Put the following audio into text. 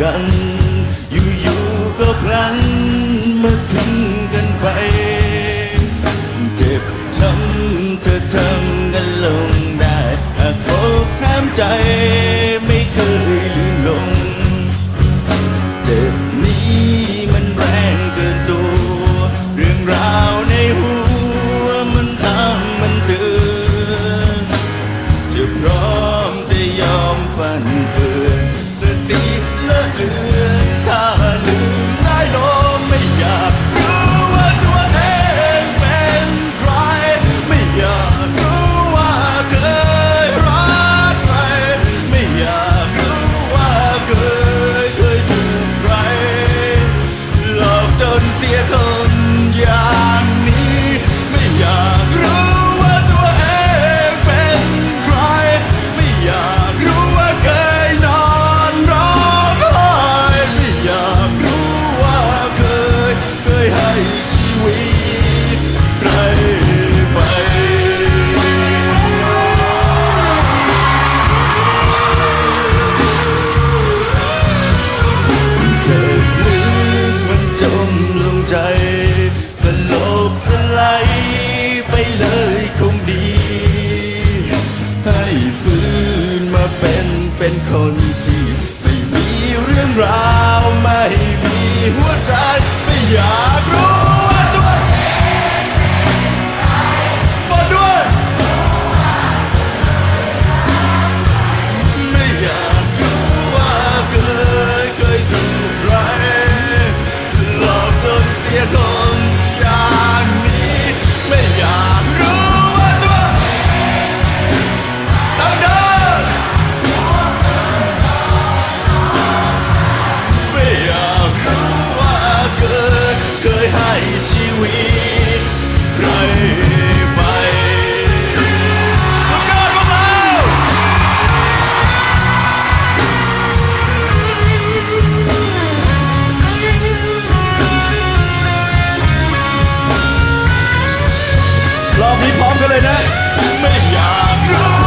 กัน อยู่ๆก็พลันมาทิ้งกันไป เจ็บช้ำเธอทำกันลงได้หากบอกห้ามใจไม่เคยลืมลง เจ็บนี้มันแรงเกินตัว เรื่องราวใน ลงใจ สลบสลายไปเลยคงดี ให้ฟื้นมาเป็นเป็นคนที่ ไม่มีเรื่องราว ไม่มีหัวใจไม่อยากรู้ ใครไปรรอบนี้พร้อมกันเลยนะ ไม่อยากรู้